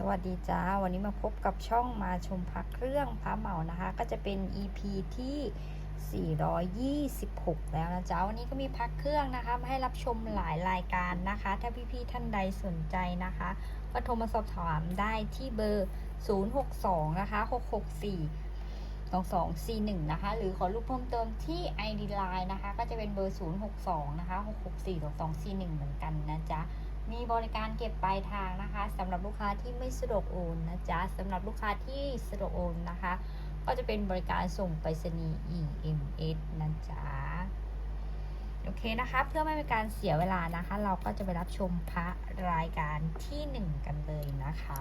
สวัสดีจ้า วันนี้มาพบกับช่องมาชมพักเครื่องพระเหมานะคะ ก็จะเป็น EP ที่ 426 แล้วนะจ๊ะวันนี้ก็มีพักเครื่องนะคะมาให้รับชมหลายรายการนะคะ ถ้าพี่ๆท่านใดสนใจนะคะ ก็โทรมาสอบถามได้ที่เบอร์ 062 นะคะ 664 2241 นะคะ หรือขอรูปเพิ่มเติมที่ ID Line นะคะ ก็จะเป็นเบอร์ 062 นะคะ 664 2241 เหมือนกันนะจ๊ะ มีบริการเก็บปลายทางนะคะสำหรับลูกค้าที่ไม่สะดวกโอนนะจ๊ะสำหรับลูกค้าที่สะดวกโอนนะคะ ก็จะเป็นบริการส่งไปรษณีย์ EMS นะจ๊ะโอเคนะคะ เพื่อไม่เป็นการเสียเวลานะคะ เราก็จะไปรับชมพระรายการที่หนึ่งกันเลยนะคะ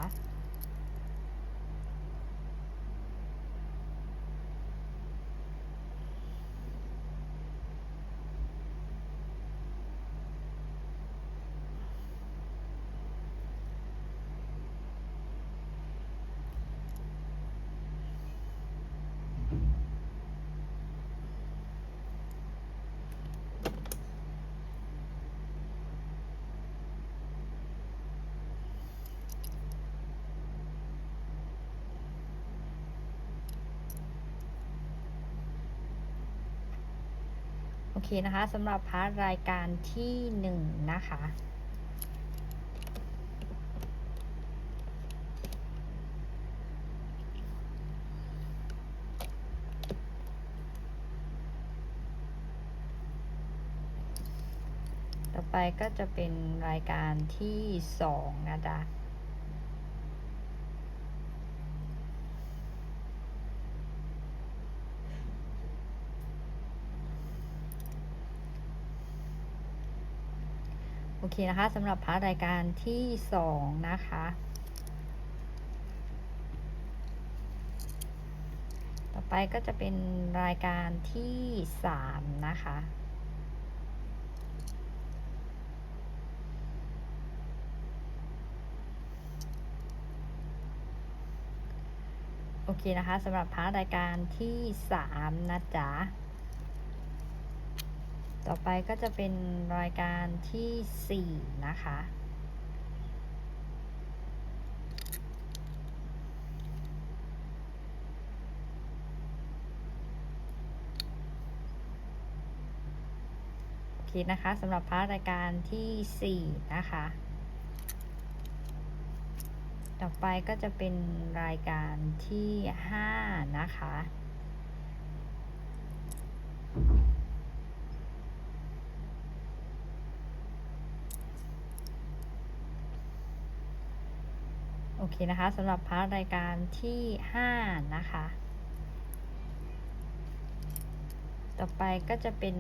โอเคนะคะสำหรับพาร์ทรายการที่หนึ่งนะคะ ต่อไปก็จะเป็นรายการที่สองนะจ๊ะ อเคนะคะสำหรับพาร์ทรายการที่สองนะคะ ต่อไปก็จะเป็นรายการที่สามนะคะโอเคนะคะสำหรับพาร์ทรายการที่สามนะจ๊ะ ต่อไปก็จะเป็นรายการที่ 4 นะคะ โอเคนะคะสำหรับพาร์ทรายการที่ 4 นะคะ ต่อไปก็จะเป็นรายการที่ 5 นะคะ อเคนะคะสำหรับพาร์ทรายการที่ 5 นะคะ ต่อไปก็จะเป็น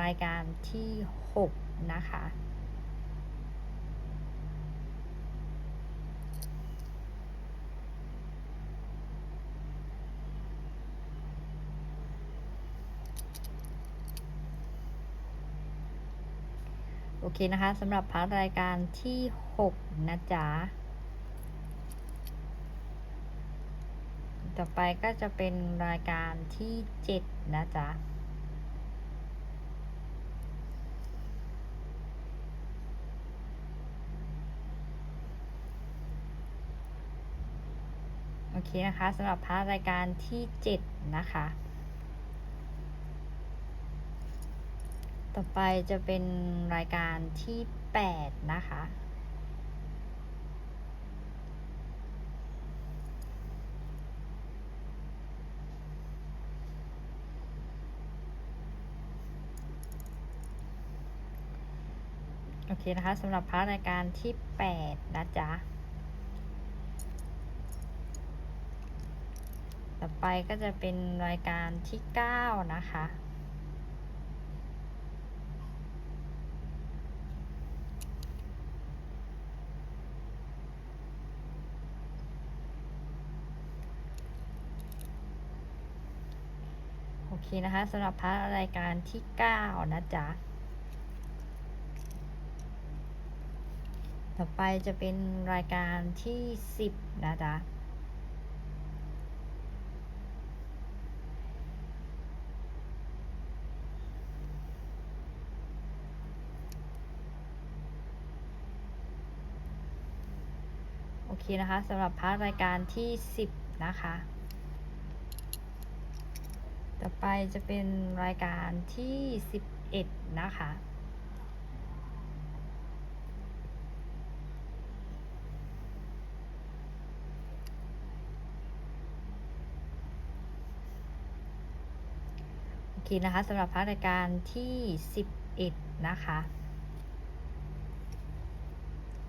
รายการที่ 6 นะคะ โอเคนะคะสำหรับพาร์ทรายการที่ 6 นะจ๊ะ ต่อไปก็จะเป็นรายการที่7นะจ๊ะโอเคนะคะสำหรับพาร์ทรายการที่ 7 นะคะ ต่อไปจะเป็นรายการที่ 8 นะคะ เคนะคะสำหรับพร์ทรายการที่ 8 นะจ๊ะ ต่อไปก็จะเป็นรายการที่ 9 นะคะโอเคนะคะสำหรับพร์ทรายการที่ 9 นะจ๊ะ ต่อไปจะเป็นรายการที่ 10 นะจ๊ะโอเคนะคะสำหรับพาร์ทรายการที่ 10 นะคะ ต่อไปจะเป็นรายการที่ 11 นะคะ คนะคะสำหรับพาร์ทรายการที่ 11 นะคะ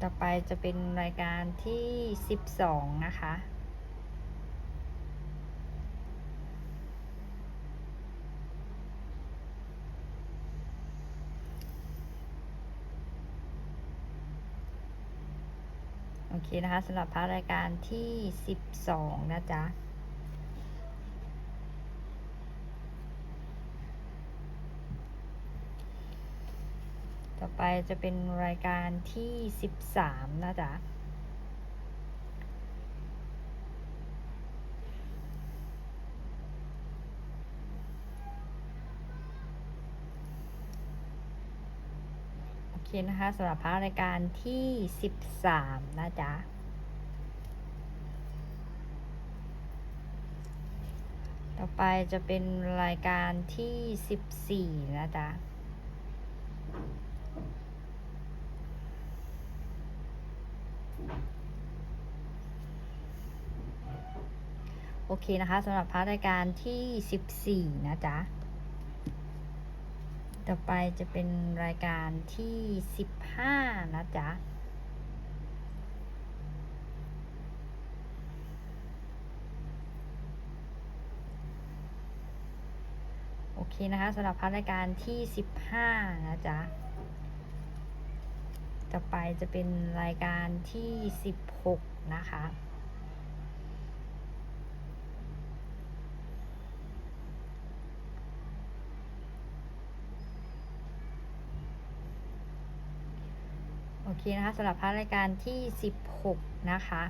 ต่อไปจะเป็นรายการที่ 12 นะคะโอเคนะคะสำหรับพาร์ทรายการที่ 12 นะจ๊ะ ต่อไป จะเป็นรายการที่ 13 นะจ๊ะ โอเคนะคะสำหรับพาร์ทรายการที่ 13 นะจ๊ะต่อไปจะเป็นรายการที่ 14 นะจ๊ะ เคนะคะสำหรับพาร์ทรายการที่ 14 นะจ๊ะ ต่อไปจะเป็นรายการที่ 15 นะจ๊ะโอเคนะคะสำหรับพาร์ทรายการที่ 15 นะจ๊ะ ต่อไปจะเป็นรายการที่ 16 นะคะ โอเคนะคะสำหรับพาร์ทรายการที่ 16 นะคะ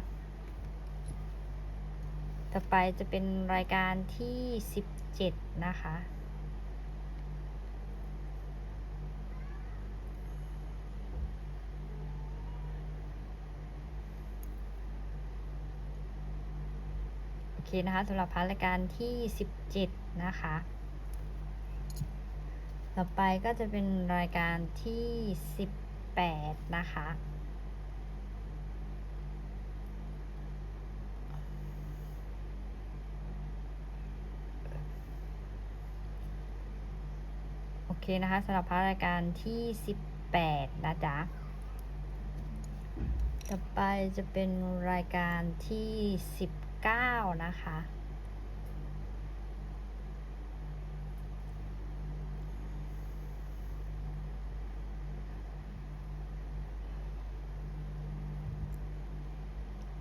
ต่อไปจะเป็นรายการที่ 17 นะคะโอเคนะคะสำหรับพาร์ทรายการที่ 17 นะคะ ต่อไปก็จะเป็นรายการที่ 8 นะคะ โอเคนะคะสำหรับพาร์ทรายการที่ 18 นะจ๊ะ ต่อไปจะเป็นรายการที่ 19 นะคะ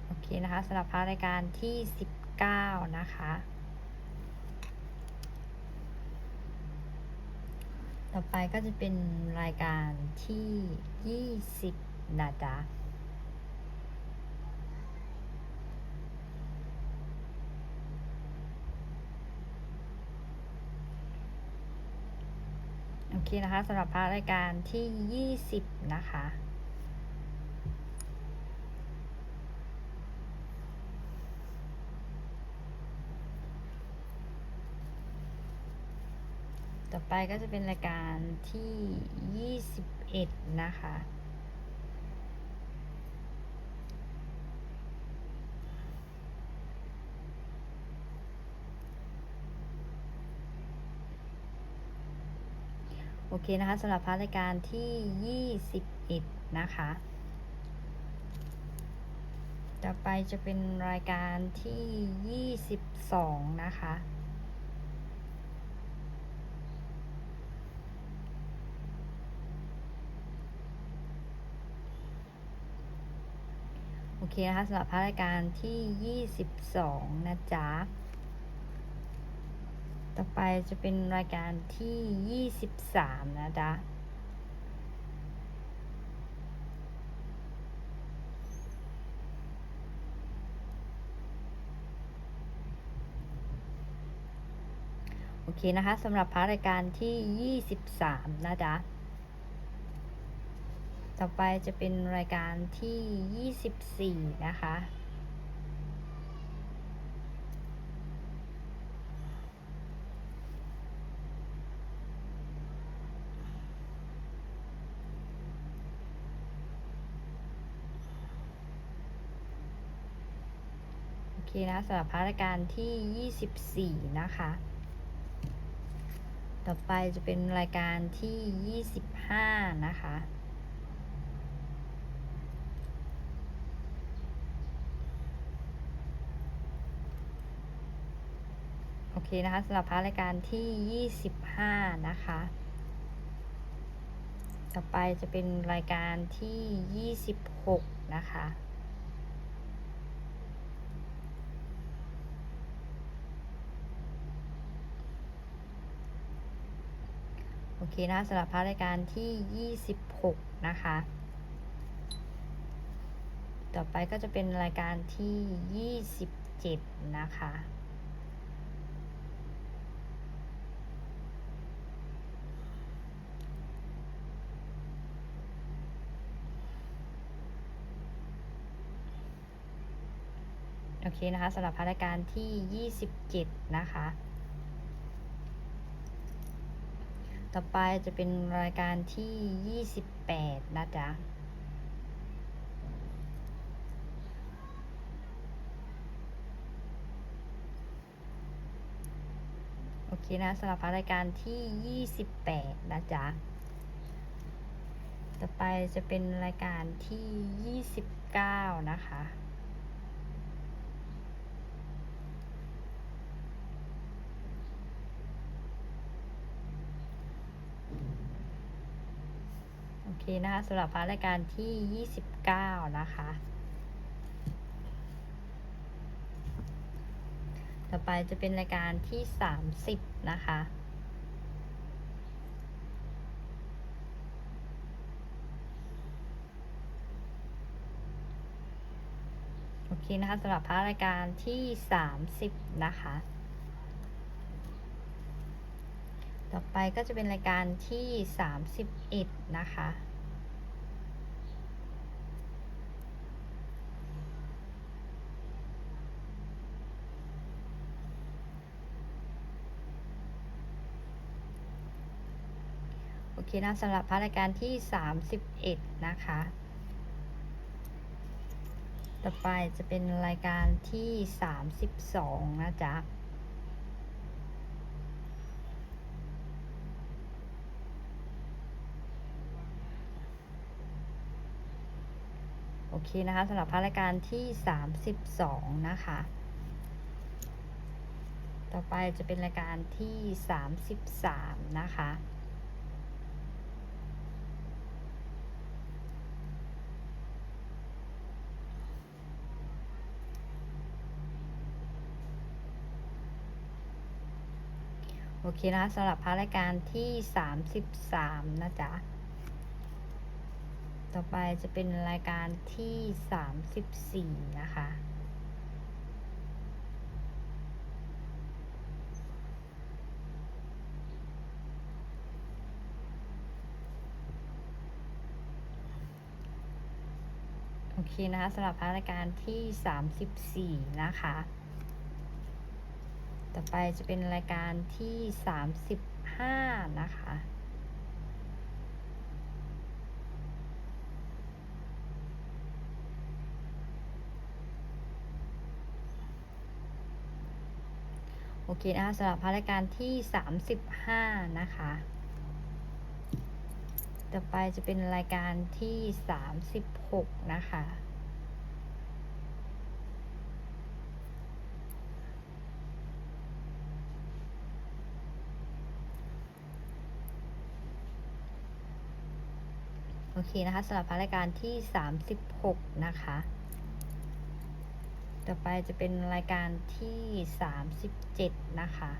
โอเค นะคะสำหรับพาร์ทรายการที่ 19 นะคะต่อไปก็จะเป็นรายการที่ 20 นะจ๊ะ โอเคนะคะสำหรับพาร์ทรายการที่ 20 นะคะ ไปก็จะเป็นรายการที่ 21 นะคะ โอเคนะคะสำหรับพาร์ทรายการที่ 21 นะคะ ต่อไปจะเป็นรายการที่ 22 นะคะ เคนะคะสำหรับพาร์ทรายการที่ 22 นะจ๊ะ ต่อไปจะเป็นรายการที่ 23 นะจ๊ะโอเคนะคะสำหรับพาร์ทรายการที่ 23 นะจ๊ะ ต่อไปจะเป็นรายการที่ 24 นะคะ โอเคนะสำหรับพารายการที่ 24 นะคะ ต่อไปจะเป็นรายการที่ 25 นะคะ โอเค นะคะสำหรับพารายการที่ 25 นะคะ ต่อไปจะเป็นรายการที่ 26 นะคะโอเคนะสำหรับพารายการที่ 26 นะคะ ต่อไปก็จะเป็นรายการที่ 27 นะคะ เคนะคะสำหรับพารายการที่ 27 นะคะ ต่อไปจะเป็นรายการที่ 28 นะจ๊ะโอเคนะสำหรับรายการที่ 28 นะจ๊ะ ต่อไปจะเป็นรายการที่ 29 นะคะ เคนะคะสำหรับพาร์ทรายการที่ 29 นะคะ ต่อไปจะเป็นรายการที่ 30 นะคะโอเคนะคะสำหรับพาร์ทรายการที่ 30 นะคะต่อไปก็จะเป็นรายการที่ 31 นะคะ โอเค นะสำหรับพาร์ทรายการที่ 31 นะคะ ต่อไปจะเป็นรายการที่ 32 นะจ๊ะโอเคนะคะสำหรับพารายการที่ 32 นะคะ ต่อไปจะเป็นรายการที่ 33 นะคะ โอเคนะคะสำหรับพารายการที่ 33 นะจ๊ะ ต่อไปจะเป็นรายการที่ 34 นะคะโอเคนะคะสำหรับรายการที่ 34 นะคะ ต่อไปจะเป็นรายการที่ 35 นะคะ โอเคนะคะสำหรับรายการที่ 35 นะคะ ต่อไปจะเป็นรายการที่ 36 นะคะ เคนะคะสำหรับรายการที่ 36 นะคะ ต่อไปจะเป็นรายการที่ 37 นะคะ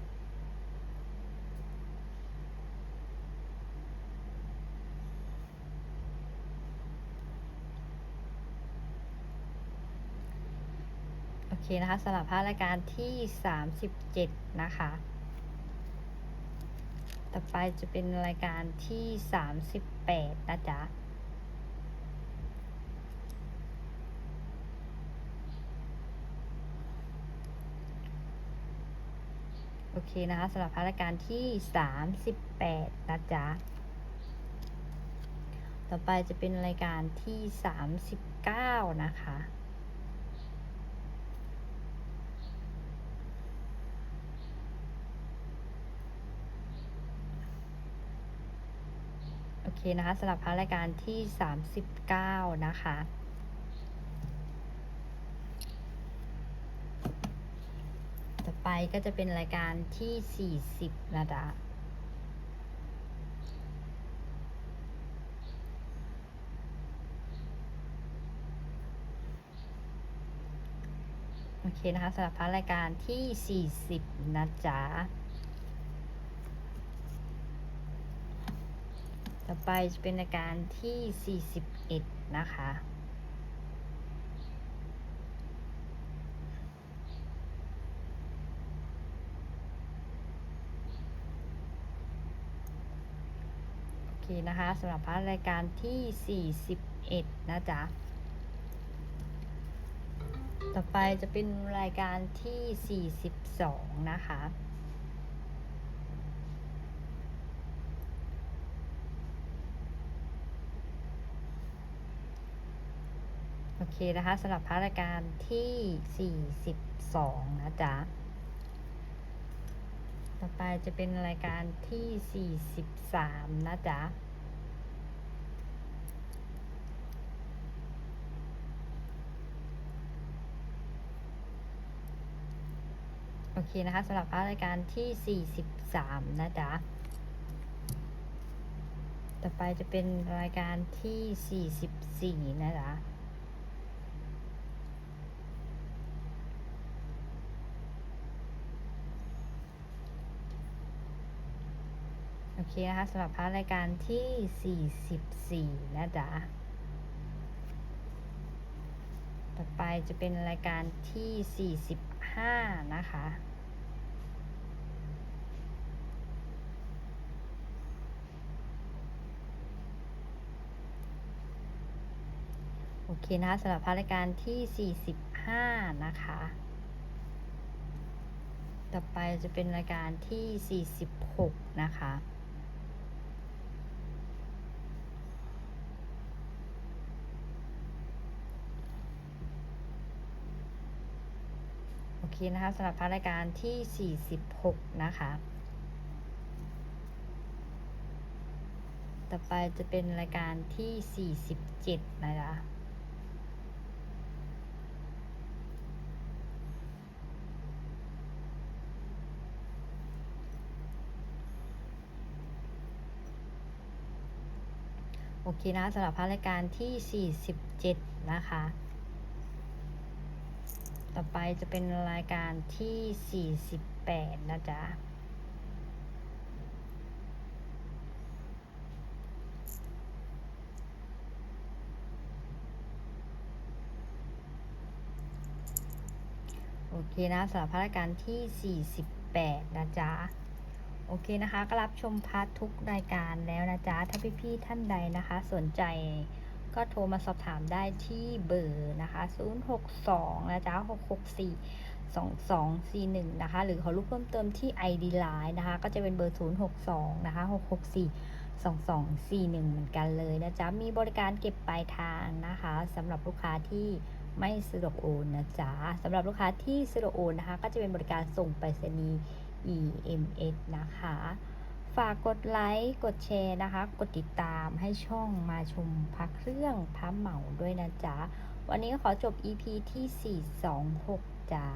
โอเคนะคะสำหรับรายการที่ 37 นะคะ ต่อไปจะเป็นรายการที่ 38 นะจ๊ะ โอเคนะคะสำหรับพัฒนาการที่ 38 นะจ๊ะ ต่อไปจะเป็นรายการที่ 39 นะคะโอเคนะคะสำหรับพัฒนาการที่ 39 นะคะ ต่อไป ก็จะเป็นรายการที่ 40นะจ๊ะโอเคนะคะสำหรับพาร์ทรายการที่ 40 นะจ๊ะ ต่อไปจะเป็นรายการที่ 41 นะคะ โอเคนะคะสำหรับพาร์ทรายการที่ 41 นะจ๊ะ ต่อไปจะเป็นรายการที่ 42 นะคะโอเคนะคะสำหรับพาร์ทรายการที่ 42 นะจ๊ะต่อไปจะเป็นรายการที่ 43 นะจ๊ะ โอเคนะคะสำหรับพาร์ทรายการที่ 43 นะจ๊ะ ต่อไปจะเป็นรายการที่ 44 นะจ๊ะโอเคนะคะสำหรับพาร์ทรายการที่ 44 นะจ๊ะ ต่อไปจะเป็นรายการที่ 5 นะคะ โอเคนะคะสำหรับพาร์ทรายการที่ 45 นะคะ ต่อไปจะเป็นรายการที่ 46 นะคะ โอเคนะคะสำหรับพาร์ทรายการที่ 46 นะคะ ต่อไปจะเป็นรายการที่ 47 นะคะโอเคนะสำหรับพาร์ทรายการที่ 47 นะคะ ต่อไปจะเป็นรายการที่ 48 นะจ๊ะ โอเคนะสำหรับพารทรายการที่ 48 นะจ๊ะ โอเคนะคะ ก็รับชมพาร์ททุกรายการแล้วนะจ๊ะ ถ้าพี่ๆท่านใดนะคะ สนใจ ก็โทรมาสอบถามได้ที่เบอร์นะคะ 062 นะจ๊ะ 664 2241 นะคะ หรือขอรูปเพิ่มเติมที่ ID Line นะคะ ก็จะเป็นเบอร์ 062 นะคะ 664 2241 เหมือนกันเลยนะจ๊ะ มีบริการเก็บปลายทางนะคะสำหรับลูกค้าที่ไม่สะดวกโอนนะจ๊ะสำหรับลูกค้าที่สะดวกโอนนะคะ ก็จะเป็นบริการส่งไปรษณีย์ EMS นะคะ ฝากกดไลค์ กดแชร์นะคะ กดติดตามให้ช่องมาชมพักเครื่องพับเหมาด้วยนะจ๊ะ วันนี้ขอจบ EP ที่ 426จ้า